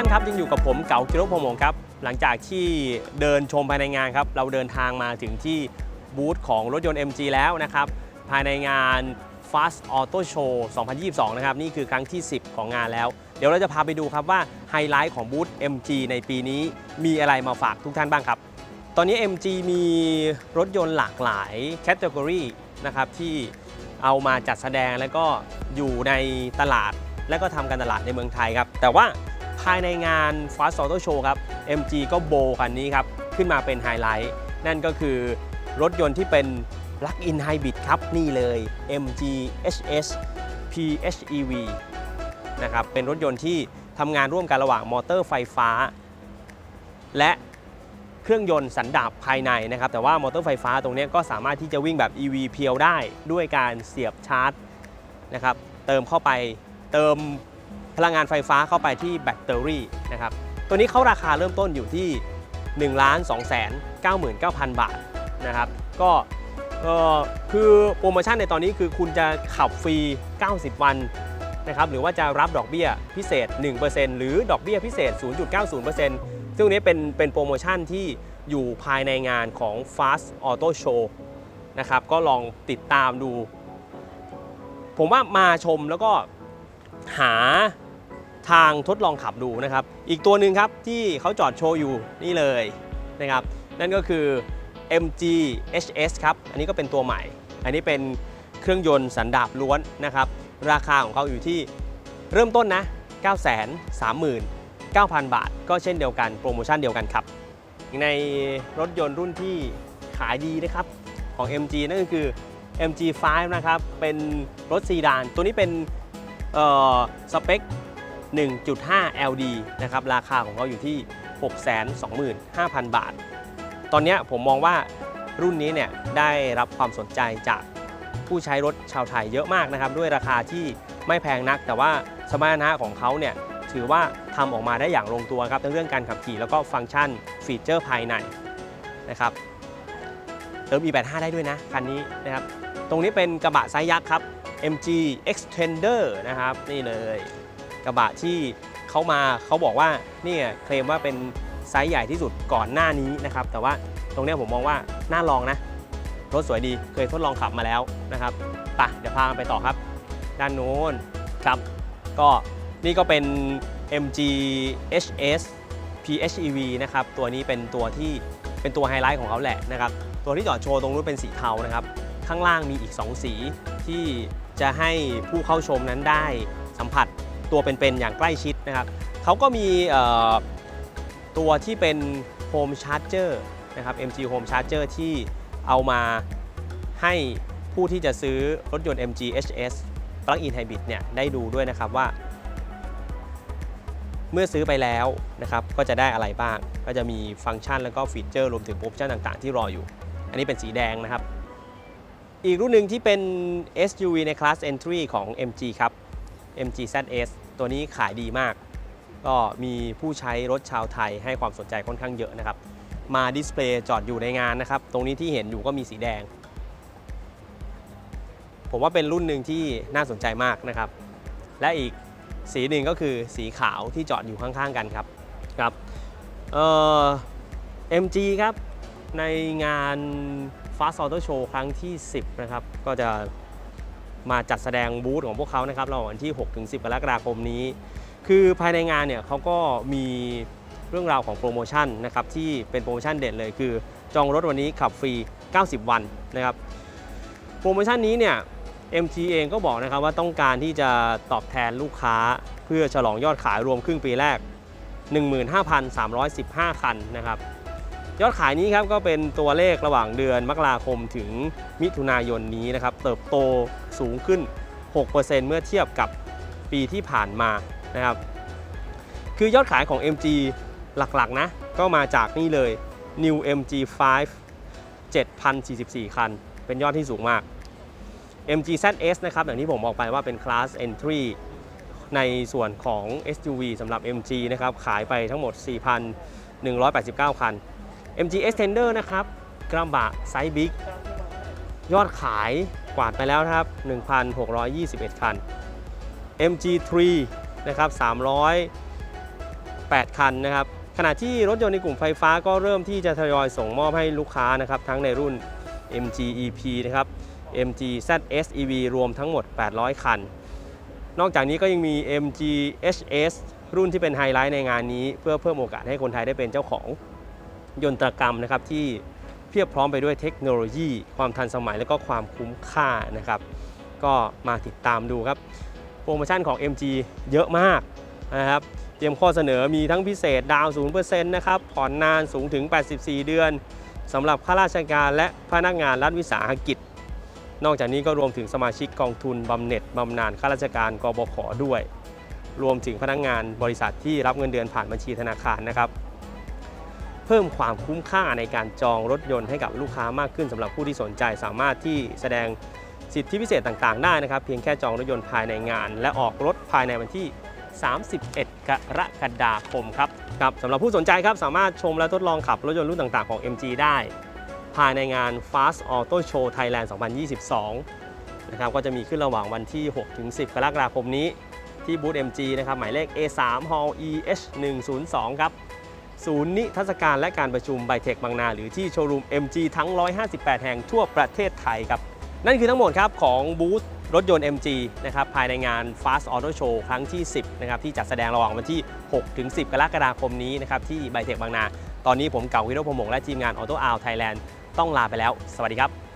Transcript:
ท่านครับยังอยู่กับผมเก๋ากิโลพงศ์มงครับหลังจากที่เดินชมภายในงานครับเราเดินทางมาถึงที่บูธของรถยนต์ MG แล้วนะครับภายในงาน Fast Auto Show 2022 นะครับ นี่คือครั้งที่ 10 ของงานแล้ว เดี๋ยวเราจะพาไปดูครับว่าไฮไลท์ของบูธ MG ในปีนี้มีอะไรมาฝากทุกท่านบ้างครับ ตอนนี้ MG มีรถยนต์หลากหลายแคตตากรีนะครับที่เอามาจัดแสดงแล้วก็อยู่ในตลาด และก็ทำการตลาดในเมืองไทยครับ แต่ว่า ภายในงาน Fast Auto Show ครับ MG ก็โบคันนี้ครับ ขึ้นมาเป็นไฮไลท์ นั่นก็คือรถยนต์ที่เป็น Plug-in Hybrid ครับ นี่เลย MG HS PHEV นะครับ เป็นรถยนต์ที่ทำงานร่วมกันระหว่างมอเตอร์ไฟฟ้า และเครื่องยนต์สันดาปภายในนะครับ แต่ว่ามอเตอร์ไฟฟ้าตรงนี้ก็สามารถที่จะวิ่งแบบ EV เพียวได้ด้วยการเสียบชาร์จนะครับ เติมเข้าไปเติม พลังงานไฟฟ้าเข้าไปที่แบตเตอรี่นะครับ ตัวนี้เขาราคาเริ่มต้นอยู่ที่ 1 2 9 9 9 0 0 บาทนะครับ ก็คือโปรโมชั่นในตอนนี้คือคุณจะขับฟรี 90 วันนะครับ หรือว่าจะรับดอกเบี้ยพิเศษ 1%หรือดอกเบี้ยพิเศษ 0.90%ซึ่งนี้เป็นเป็นโปรโมชั่นที่อยู่ภายในงานของ Fast Auto Show นะครับ ก็ลองติดตามดู ผมว่ามาชมแล้วก็ หาทางทดลองขับดูนะครับ อีกตัวหนึ่งครับที่เขาจอดโชว์อยู่นี่เลยนะครับ นั่นก็คือ MG HS ครับ อันนี้ก็เป็นตัวใหม่ อันนี้เป็นเครื่องยนต์สันดาปล้วนนะครับ ราคาของเขาอยู่ที่เริ่มต้นนะ 939,000 บาท ก็เช่นเดียวกันโปรโมชั่นเดียวกันครับ ในรถยนต์รุ่นที่ขายดีนะครับของ MG นั่นก็คือ MG5 นะครับ เป็นรถซีดาน ตัวนี้เป็น สเปค 1.5 LD นะครับราคาของเขาอยู่ที่ 625,000 บาท ตอนนี้ผมมองว่ารุ่นนี้เนี่ยได้รับความสนใจจากผู้ใช้รถชาวไทยเยอะมากนะครับ ด้วยราคาที่ไม่แพงนัก แต่ว่าสมรรถนะของเขาเนี่ยถือว่าทำออกมาได้อย่างลงตัวครับทั้งเรื่องการขับขี่แล้วก็ฟังก์ชันฟีเจอร์ภายในนะครับเติม E85 ได้ด้วยนะ คันนี้นะครับ ตรงนี้เป็นกระบะไซส์ยักษ์ครับ MG Extender นะครับ นี่เลยกระบะที่เขามาเขาบอกว่าเนี่ยเคลมว่าเป็นไซส์ใหญ่ที่สุดก่อนหน้านี้นะครับ แต่ว่าตรงนี้ผมมองว่าน่าลองนะ รถสวยดีเคยทดลองขับมาแล้วนะครับไปเดี๋ยวพาไปต่อครับ ด้านโน้นครับก็นี่ก็เป็น MG HS PHEV นะครับ ตัวนี้เป็นตัวที่เป็นตัวไฮไลท์ของเขาแหละนะครับ ตัวที่จอดโชว์ตรงนู้นเป็นสีเทานะครับ ข้างล่างมีอีก 2 สีที่ จะให้ผู้เข้าชมนั้นได้สัมผัสตัวเป็นๆอย่างใกล้ชิดนะครับเขาก็มีตัวที่เป็น Home Charger นะครับ MG Home Charger ที่เอามาให้ผู้ที่จะซื้อรถยนต์ MG HS Plug-in Hybrid เนี่ยได้ดูด้วยนะครับว่า เมื่อซื้อไปแล้วนะครับก็จะได้อะไรบ้าง ก็จะมีฟังก์ชันแล้วก็ฟีเจอร์รวมถึงโปรโมชั่นต่างๆ ที่รออยู่ อันนี้เป็นสีแดงนะครับ อีกรุ่นหนึ่งที่เป็น SUV ในคลาส Entry ของ MG ครับ MG ZS ตัวนี้ขายดีมาก ก็มีผู้ใช้รถชาวไทยให้ความสนใจค่อนข้างเยอะนะครับ มาดิสเพลย์จอดอยู่ในงานนะครับ ตรงนี้ที่เห็นอยู่ก็มีสีแดง ผมว่าเป็นรุ่นหนึ่งที่น่าสนใจมากนะครับ และอีกสีหนึ่งก็คือสีขาวที่จอดอยู่ข้างๆกันครับครับเอ่อ MG ครับในงาน Fast Auto Show ครั้งที่ 10 นะครับ ก็จะมาจัดแสดงบูธของพวกเขานะครับระหว่างวันที่ 6-10 กรกฎาคมนี้ คือภายในงานเนี่ยเขาก็มีเรื่องราวของโปรโมชั่นนะครับที่เป็นโปรโมชั่นเด็ดเลยคือ จองรถวันนี้ขับฟรี 90 วันนะครับ โปรโมชั่นนี้เนี่ย MG เองก็บอกนะครับว่าต้องการที่จะตอบแทนลูกค้าเพื่อฉลองยอดขายรวมครึ่งปีแรก 15,315 คันนะครับ ยอดขายนี้ครับก็เป็นตัวเลขระหว่างเดือนมกราคมถึงมิถุนายนนี้นะครับเติบโตสูงขึ้น 6%เมื่อเทียบกับปีที่ผ่านมานะครับคือยอดขายของ MG หลักๆนะก็มาจากนี่เลย New MG5 7,044 คัน เป็นยอดที่สูงมาก MG ZS นะครับอย่างที่ผมบอกไปว่าเป็น Class Entry ในส่วนของ SUV สำหรับ MG นะครับขายไปทั้งหมด 4,189 คัน MG Extender นะครับกระบะไซส์บิ๊กยอดขายกวาดไปแล้วนะครับ 1,621 คัน MG3 นะครับ 308 คันนะครับ ขณะที่รถยนต์ในกลุ่มไฟฟ้าก็เริ่มที่จะทยอยส่งมอบให้ลูกค้านะครับ ทั้งในรุ่น MG EP นะครับ MG ZS EV รวมทั้งหมด 800 คัน นอกจากนี้ก็ยังมี MG HS รุ่นที่เป็นไฮไลท์ในงานนี้ เพื่อเพิ่มโอกาสให้คนไทยได้เป็นเจ้าของ ยนตรกรรมนะครับที่เพียบพร้อมไปด้วยเทคโนโลยี ความทันสมัยและก็ความคุ้มค่านะครับก็มาติดตามดูครับโปรโมชั่นของ MG เยอะมากนะครับเตรียมข้อเสนอมีทั้งพิเศษดาวน์0%นะครับผ่อนนานสูงถึง 84 เดือนสำหรับข้าราชการและพนักงานรัฐวิสาหกิจ นอกจากนี้ก็รวมถึงสมาชิกกองทุนบำเหน็จบำนาญข้าราชการกบขด้วย รวมถึงพนักงานบริษัทที่รับเงินเดือนผ่านบัญชีธนาคารนะครับ เพิ่มความคุ้มค่าในการจองรถยนต์ให้กับลูกค้ามากขึ้นสำหรับผู้ที่สนใจสามารถที่แสดงสิทธิพิเศษต่างๆ ได้นะครับ เพียงแค่จองรถยนต์ภายในงาน และออกรถภายในวันที่ 31 กรกฎาคมครับครับสำหรับผู้สนใจครับสามารถชมและทดลองขับรถยนต์รุ่นต่างๆ ของ MG ได้ ภายในงาน Fast Auto Show Thailand 2022 นะครับก็จะมีขึ้นระหว่างวันที่ 6-10 กรกฎาคมนี้ ที่บูธ MG นะครับหมายเลข A3 Hall EH 102 ครับ ศูนย์นิทรรศการและการประชุมไบเทคบางนา หรือที่โชว์รูม MG ทั้ง 158 แห่งทั่วประเทศไทยครับ นั่นคือทั้งหมดครับของบูธรถยนต์ MG นะครับภายในงาน Fast Auto Show ครั้งที่ 10 นะครับ ที่จัดแสดงระหว่างวันที่6-10 กรกฎาคมนี้นะครับ ที่ไบเทคบางนา ตอนนี้ผมเก่าวิโรจน์พงษ์และทีมงาน Auto Out Thailand ต้องลาไปแล้ว สวัสดีครับ